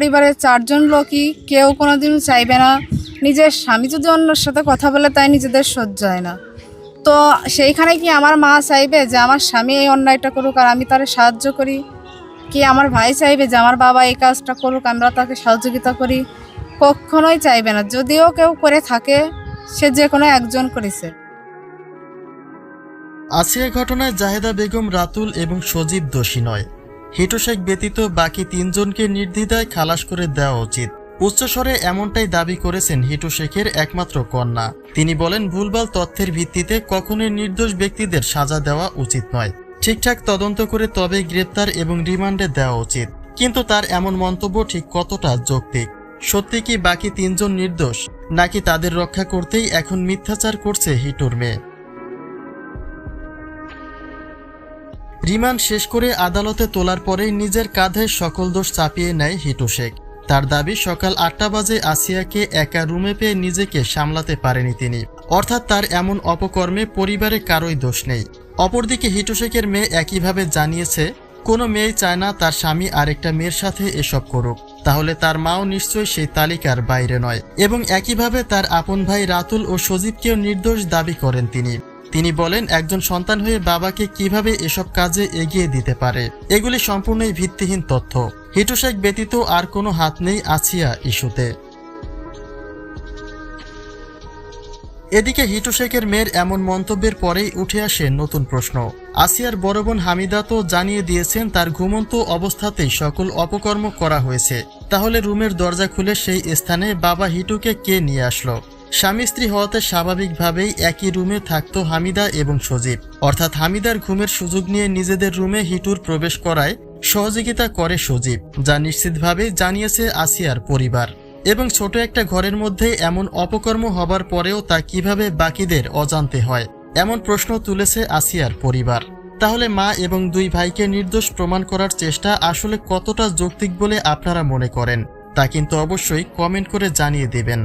পরিবারের চারজন লোকই কেউ কোনো দিন চাইবে না। নিজের স্বামী যদি অন্যর সাথে কথা বলে, তাই নিজেদের সহ্য হয় না। তো সেইখানে কি আমার মা চাইবে যে আমার স্বামী এই অন্যায়টা করুক আর আমি তারে সাহায্য করি? কি আমার ভাই চাইবে যে আমার বাবা এই কাজটা করুক, আমরা তাকে সহযোগিতা করি? কখনোই চাইবে না। যদিও কেউ করে থাকে, সে যে কোনো একজন করেছে। আসিয়া ঘটনায় জাহেদা বেগম রাতুল এবং সজীব দোষী নয়। হিটু শেখ ব্যতীত বাকি তিনজনকে নির্দ্বিধায় খালাস করে দেওয়া উচিত। উচ্চস্বরে এমনটাই দাবি করেছেন হিটু শেখের একমাত্র কন্যা। তিনি বলেন, ভুলভাল তথ্যের ভিত্তিতে কখনোই নির্দোষ ব্যক্তিদের সাজা দেওয়া উচিত নয়। ঠিকঠাক তদন্ত করে তবে গ্রেপ্তার এবং রিমান্ডে দেওয়া উচিত। কিন্তু তার এমন মন্তব্য ঠিক কতটা যৌক্তিক? সত্যি কি বাকি তিনজন নির্দোষ? নাকি তাদের রক্ষা করতেই এখন মিথ্যাচার করছে হিটুর মেয়ে? রিমান্ড শেষ করে আদালতে তোলার পরেই নিজের কাঁধে সকল দোষ চাপিয়ে নেয় হিটু শেখ। তার দাবি, সকাল আটটা বাজে আসিয়াকে একা রুমে পেয়ে নিজেকে সামলাতে পারেনি তিনি। অর্থাৎ তার এমন অপকর্মে পরিবারে কারোই দোষ নেই। অপরদিকে হিটু শেখের মেয়ে একইভাবে জানিয়েছে, কোনো মেয়ে চায় না তার স্বামী আরেকটা মেয়ের সাথে এসব করুক। তাহলে তার মাও নিশ্চয়ই সেই তালিকার বাইরে নয়। এবং একইভাবে তার আপন ভাই রাতুল ও সজীবকেও নির্দোষ দাবি করেন তিনি। তিনি বলেন, একজন সন্তান হয়ে বাবাকে কীভাবে এসব কাজে এগিয়ে দিতে পারে? এগুলি সম্পূর্ণই ভিত্তিহীন তথ্য। হিটু শেখ ব্যতীত আর কোনো হাত নেই আসিয়া ইস্যুতে। এদিকে হিটু শেখের মেয়ের এমন মন্তব্যের পরেই উঠে আসে নতুন প্রশ্ন। আসিয়ার বড় বোন হামিদা তো জানিয়ে দিয়েছেন, তার ঘুমন্ত অবস্থাতেই সকল অপকর্ম করা হয়েছে। তাহলে রুমের দরজা খুলে সেই স্থানে বাবা হিটুকে কে নিয়ে আসলো? স্বামী স্ত্রী হওয়াতে স্বাভাবিকভাবেই একই রুমে থাকত হামিদা এবং সজীব। অর্থাৎ হামিদার ঘুমের সুযোগ নিয়ে নিজেদের রুমে হিটুর প্রবেশ করায় সহযোগিতা করে সজীব, যা নিশ্চিতভাবে জানিয়েছে আসিয়ার পরিবার। এবং ছোট একটা ঘরের মধ্যে এমন অপকর্ম হবার পরেও তা কীভাবে বাকিদের অজান্তে হয়, এমন প্রশ্ন তুলেছে আসিয়ার পরিবার। তাহলে মা এবং দুই ভাইকে নির্দোষ প্রমাণ করার চেষ্টা আসলে কতটা যৌক্তিক বলে আপনারা মনে করেন, তা কিন্তু অবশ্যই কমেন্ট করে জানিয়ে দেবেন।